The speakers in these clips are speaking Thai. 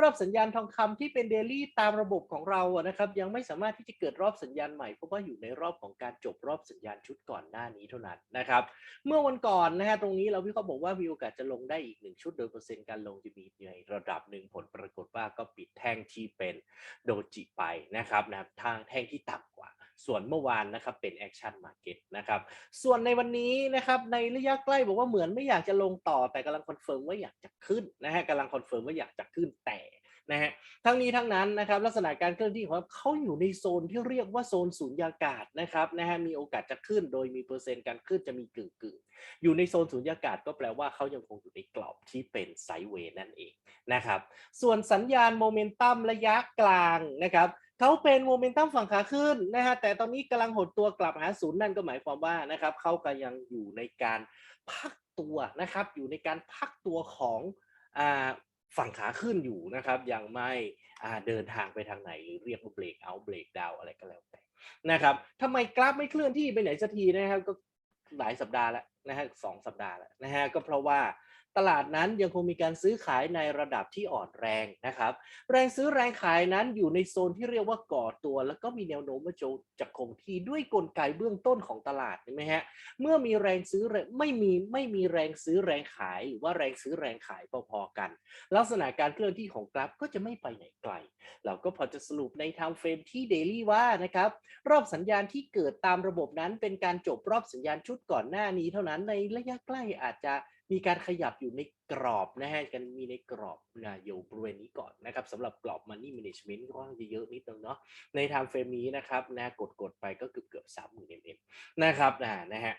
รอบสัญญาณทองคำที่เป็นเดลี่ตามระบบของเราอะนะครับ ยังไม่สามารถที่จะเกิดรอบสัญญาณใหม่เพราะว่าอยู่ในรอบของการจบรอบสัญญาณชุดก่อนหน้านี้เท่านั้นนะครับ เมื่อวันก่อนนะฮะตรงนี้เราพี่เขาบอกว่ามีโอกาสจะลงได้อีกหนึ่งชุดโดยเปอร์เซ็นต์การลงจะมีในระดับหนึ่งผลปรากฏว่าก็ปิดแท่งที่เป็นโดจิไปนะครับนะทางแท่งที่ต่ำ ส่วนเมื่อวานนะครับเป็นแอคชั่นมาเก็ตนะครับส่วนในวันนี้นะครับในระยะใกล้บอกว่าเหมือนไม่อยากจะลงต่อแต่กำลังคอนเฟิร์มว่าอยากจะขึ้นนะฮะกำลังคอนเฟิร์มว่าอยากจะขึ้นแต่นะฮะทั้งนี้ทั้งนั้นนะครับลักษณะการเคลื่อนที่ของเขาอยู่ในโซนที่เรียกว่าโซนสูญญากาศนะครับนะฮะมีโอกาสจะขึ้นโดยมีเปอร์เซ็นต์การขึ้นจะมีกึ่งกึ่งๆอยู่ในโซนสูญญากาศก็แปลว่าเขายังคงอยู่ในกรอบที่เป็นไซด์เวย์นั่นเองนะครับส่วนสัญญาณโมเมนตัมระยะกลางนะครับ เขาเป็นโมเมนตัมฝั่งขาขึ้นนะฮะแต่ตอนนี้กำลังหดตัวกลับหาศูนย์นั่นก็หมายความว่านะครับเขาก็ยังอยู่ในการพักตัวนะครับ อยู่ในการพักตัวของอ่าฝั่งขาขึ้นอยู่นะครับ ยังไม่เดินทางไปทางไหนหรือเรียกว่าเบรกเอาเบรกดาวอะไรก็แล้วแต่นะครับทำไมกราฟไม่เคลื่อนที่ไปไหนสักทีนะครับก็หลายสัปดาห์แล้วนะฮะสองสัปดาห์แล้วนะฮะก็เพราะว่า ตลาดนั้นยังคงมีการซื้อขายในระดับที่อ่อนแรงนะครับ แรงซื้อแรงขายนั้นอยู่ในโซนที่เรียกว่าก่อตัว แล้วก็มีแนวโน้มว่าจะจะคงที่ด้วยกลไกเบื้องต้นของตลาดเห็นไหมฮะเมื่อมีแรงซื้อไม่มีไม่มีแรงซื้อแรงขายหรือว่าแรงซื้อแรงขายพอๆกัน ลักษณะการเคลื่อนที่ของกราฟก็จะไม่ไปไหนไกล เราก็พอจะสรุปในไทม์เฟรมที่เดลี่ว่านะครับรอบสัญญาณที่เกิดตามระบบนั้นเป็นการจบรอบสัญญาณชุดก่อนหน้านี้เท่านั้นในระยะใกล้อาจจะ มีการขยับอยู่ในกรอบนะฮะกันมีในกรอบนะอยู่บริเวณนี้ก่อนนะครับสำหรับกรอบ Money Management ก็ค่อนข้างจะเยอะนิดนึงเนาะในไทม์เฟรมนี้นะครับนะกดกดๆไปก็เกือบเกือบสามหมื่นเอ็มนะครับนะนะฮะ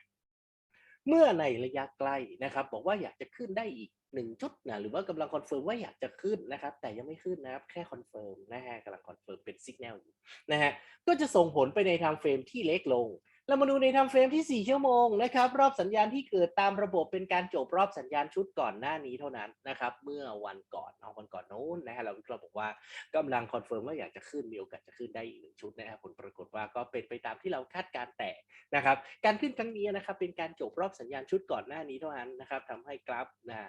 เมื่อในระยะใกล้นะครับ บอกว่าอยากจะขึ้นได้อีกหนึ่งจุดนะหรือว่ากำลังคอนเฟิร์มว่าอยากจะขึ้นนะครับ แต่ยังไม่ขึ้นนะครับ แค่คอนเฟิร์มนะฮะกำลังคอนเฟิร์มเป็นสัญญาณอยู่นะฮะก็จะส่งผลไปในไทม์เฟรมที่เล็กลง เรามาดูในทม์เฟรมที่ 4 ชั่วโมงนะครับ รอบสัญญาณที่เกิดตามระบบเป็นการจบรอบสัญญาณชุดก่อนหน้านี้เท่านั้นนะครับ เมื่อวันก่อนเอาวันก่อนโน้นนะฮะเราวิเคราะห์บอกว่ากำลังคอนเฟิร์มว่าอยากจะขึ้นมีโอกาสจะขึ้นได้อีกหนึ่งชุดนะครับผลปรากฏว่าก็เป็นไปตามที่เราคาดการแต่นะครับ การขึ้นครั้งนี้นะครับ เป็นการจบรอบสัญญาณชุดก่อนหน้านี้เท่านั้นนะครับทำให้กราฟนะ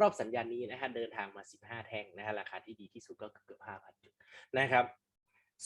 รอบสัญญาณนี้นะฮะเดินทางมา 15 แท่งนะฮะราคาที่ดีที่สุดก็เกือบ5,000จุดนะครับ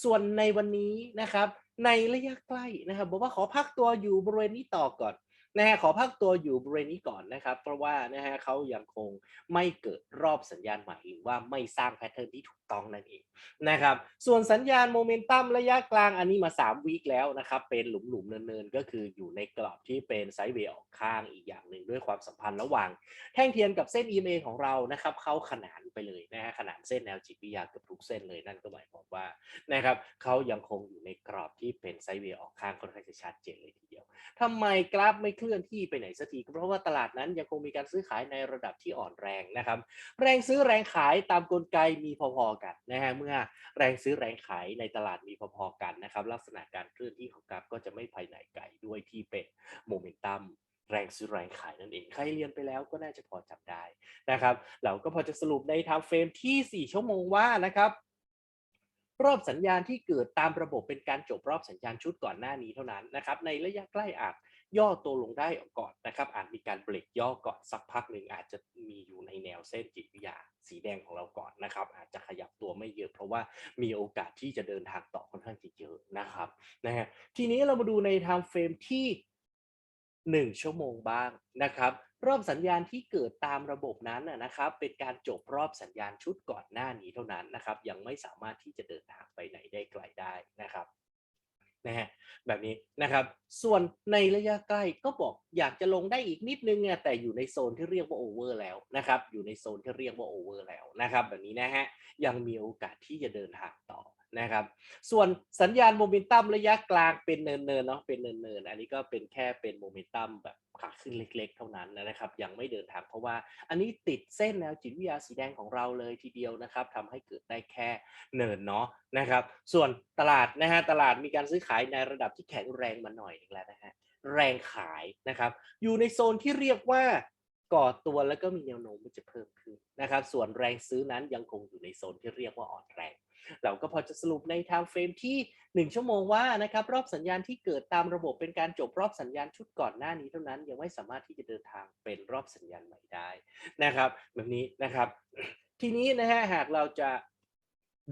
ส่วนในวันนี้นะครับ ในระยะใกล้นะครับบอกว่าขอพักตัวอยู่บริเวณนี้ต่อก่อน นะฮะขอพักตัวอยู่บริเวณนี้ก่อนนะครับ เพราะว่านะฮะเขายังคงไม่เกิดรอบสัญญาณใหม่หรือว่าไม่สร้างแพทเทิร์นที่ถูกต้องนั่นเองนะครับ ส่วนสัญญาณโมเมนตัมระยะกลางอันนี้มา 3 วีคแล้วนะครับ เป็นหลุมๆเนินๆ ก็คืออยู่ในกรอบที่เป็นไซด์เวย์ออกข้างอีกอย่างหนึ่งด้วยความสัมพันธ์ระหว่าง แท่งเทียนกับเส้น EMA ของเรานะครับเข้าขนานไปเลยนะฮะขนานเส้นแนวจิตวิทยาเกือบทุกเส้นเลยนั่นก็หมายความว่านะครับเขายังคงอยู่ในกรอบที่เป็นไซด์เวย์ออกข้างค่อนข้างจะชัดเจนเลยที ทำไมกราฟไม่เคลื่อนที่ไปไหนสักทีก็เพราะว่าตลาดนั้นยังคงมีการซื้อขายในระดับที่อ่อนแรงนะครับ แรงซื้อแรงขายตามกลไกมีพอๆกันนะฮะเมื่อแรงซื้อแรงขายในตลาดมีพอๆกันนะครับ ลักษณะการเคลื่อนที่ของกราฟก็จะไม่ไปไหนไกลด้วยที่เป็นโมเมนตัมแรงซื้อแรงขายนั่นเอง ใครเรียนไปแล้วก็น่าจะพอจำได้นะครับ เราก็พอจะสรุปในไทม์เฟรมที่ 4 ชั่วโมงว่านะครับ รอบสัญญาณที่เกิดตามระบบเป็นการจบรอบสัญญาณชุดก่อนหน้านี้เท่านั้นนะครับในระยะใกล้อาจย่อตัวลงได้ก่อนนะครับอาจมีการเบรกย่อก่อนสักพักหนึ่งอาจจะมีอยู่ในแนวเส้นจิตวิทยาสีแดงของเราก่อนนะครับ อาจจะขยับตัวไม่เยอะเพราะว่ามีโอกาสที่จะเดินทางต่อค่อนข้างจะเยอะนะครับนะฮะทีนี้เรามาดูในไทม์เฟรมที่หนึ่งชั่วโมงบ้างนะครับ รอบสัญญาณที่เกิดตามระบบนั้นนะครับ เป็นการจบรอบสัญญาณชุดก่อนหน้านี้เท่านั้นนะครับ ยังไม่สามารถที่จะเดินทางไปไหนได้ไกลได้นะครับนะฮะแบบนี้นะครับ ส่วนในระยะใกล้ก็บอกอยากจะลงได้อีกนิดนึงเนี่ยแต่อยู่ในโซนที่เรียกว่าโอเวอร์แล้วนะครับ อยู่ในโซนที่เรียกว่าโอเวอร์แล้วนะครับ แบบนี้นะฮะยังมีโอกาสที่จะเดินทางต่อนะครับ ส่วนสัญญาณโมเมนตัมระยะกลางเป็นเนินๆเนาะเป็นเนินๆอันนี้ก็เป็นแค่เป็นโมเมนตัมแบบขาขึ้นเล็ก ๆ เท่านั้นนะครับ ยังไม่เดินทางเพราะว่า อันนี้ติดเส้นแนวจิตวิทยาสีแดงของเราเลยทีเดียวนะครับทำให้เกิดได้แค่เนินเนาะนะครับ ส่วนตลาดนะฮะตลาดมีการซื้อขายในระดับที่แข็งแรงมาหน่อยนึงแล้วนะฮะแรงขายนะครับ อยู่ในโซนที่เรียกว่าก่อตัวแล้วก็มีแนวโน้มมันจะเพิ่มขึ้นนะครับ ส่วนแรงซื้อนั้นยังคงอยู่ในโซนที่เรียกว่าอ่อนแรง เราก็พอจะสรุปใน time frame ที่ 1 ชั่วโมงว่านะครับรอบสัญญาณที่เกิดตามระบบเป็นการจบรอบสัญญาณชุดก่อนหน้านี้เท่านั้น ยังไม่สามารถที่จะเดินทางเป็นรอบสัญญาณใหม่ได้นะครับแบบนี้นะครับ ทีนี้นะฮะหากเราจะ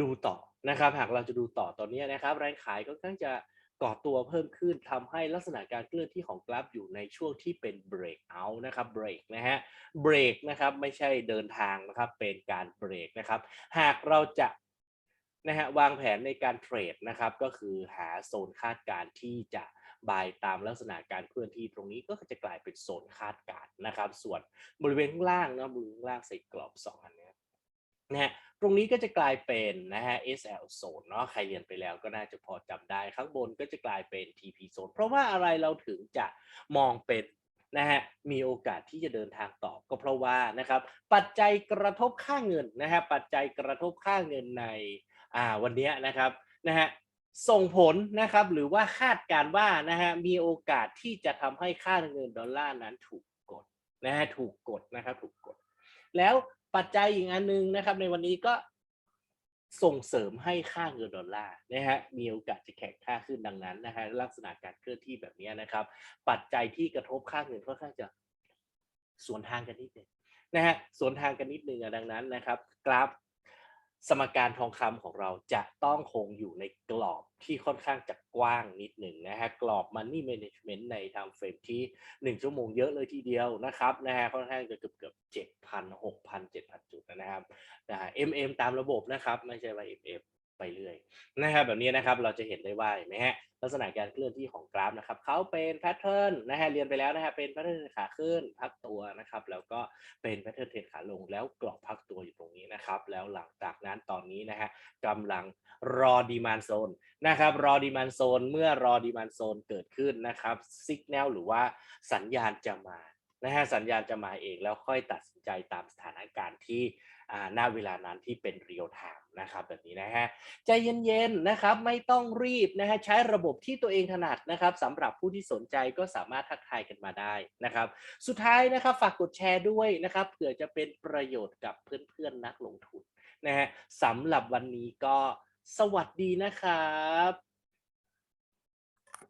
ดูต่อนะครับ หากเราจะดูต่อตอนนี้นะครับแรงขายก็ค่อนข้างจะก่อตัวเพิ่มขึ้นทำให้ลักษณะการเคลื่อนที่ของกราฟอยู่ในช่วงที่เป็น break out นะครับ break นะฮะ break นะครับไม่ใช่เดินทางนะครับเป็นการ break นะครับ หากเราจะ นะฮะวางแผนในการเทรดนะครับก็คือหาโซนคาดการที่จะบายตามลักษณะการเคลื่อนที่ตรงนี้ก็จะกลายเป็นโซนคาดการนะครับ ส่วนบริเวณข้างล่างนะบริเวณข้างล่างใส่กรอบสองอันเนี้ยนะฮะตรงนี้ก็จะกลายเป็นนะฮะ SL zone เนาะใครเรียนไปแล้วก็น่าจะพอจำได้ข้างบนก็จะกลายเป็น TP zone เพราะว่าอะไรเราถึงจะมองเป็นนะฮะมีโอกาสที่จะเดินทางต่อก็เพราะว่านะครับปัจจัยกระทบค่าเงินนะฮะปัจจัยกระทบค่าเงินใน อ่าวันนี้นะครับนะฮะส่งผลนะครับหรือว่าคาดการว่านะฮะมีโอกาสที่จะทำให้ค่าเงินดอลลาร์นั้นถูกกดนะฮะถูกกดนะครับถูกกด แล้วปัจจัยอีกอันหนึงนะครับในวันนี้ก็ส่งเสริมให้ค่าเงินดอลลาร์นะฮะมีโอกาสจะแข็งค่าขึ้นดังนั้นนะฮะลักษณะการเคลื่อนที่แบบนี้นะครับ ปัจจัยที่กระทบค่าเงินค่อนข้างจะสวนทางกันนิดนึงนะฮะสวนทางกันนิดนึงดังนั้นนะครับ กราฟ สมการทองคำของเราจะต้องคงอยู่ในกรอบที่ค่อนข้างจะกว้างนิดหนึ่งนะฮะกรอบ Money Management ใน time frame ที่ 1 ชั่วโมงเยอะเลยทีเดียวนะครับนะฮะค่อนข้างจะเกือบเกือบเจ็ดพันหกพันเจ็ดพันจุดนะครับนะฮะ MM ตามระบบนะครับ ไม่ใช่ว่า MM ไปเรื่อยนะครับแบบนี้นะครับเราจะเห็นได้ว่าเห็นไหมฮะลักษณะการเคลื่อนที่ของกราฟนะครับเขาเป็นแพทเทิร์นนะฮะเรียนไปแล้วนะฮะเป็นแพทเทิร์นขาขึ้นพักตัวนะครับแล้วก็เป็นแพทเทิร์นเทรดขาลงแล้วกรอบพักตัวอยู่ตรงนี้นะครับแล้วหลังจากนั้นตอนนี้นะฮะกำลังรอดีมานโซนนะครับรอดีมานโซนเมื่อรอดีมานโซนเกิดขึ้นนะครับสัญญาณหรือว่าสัญญาณจะมา นะฮะสัญญาณจะมาเองแล้วค่อยตัดสินใจตามสถานการณ์ที่อ่าเวลานั้นที่เป็นเรียลไทม์นะครับแบบนี้นะฮะใจเย็นๆนะครับไม่ต้องรีบนะฮะใช้ระบบที่ตัวเองถนัดนะครับสำหรับผู้ที่สนใจก็สามารถทักทายกันมาได้นะครับ สุดท้ายนะครับฝากกดแชร์ด้วยนะครับเผื่อจะเป็นประโยชน์กับเพื่อนๆนักลงทุนนะฮะสำหรับวันนี้ก็สวัสดีนะครับ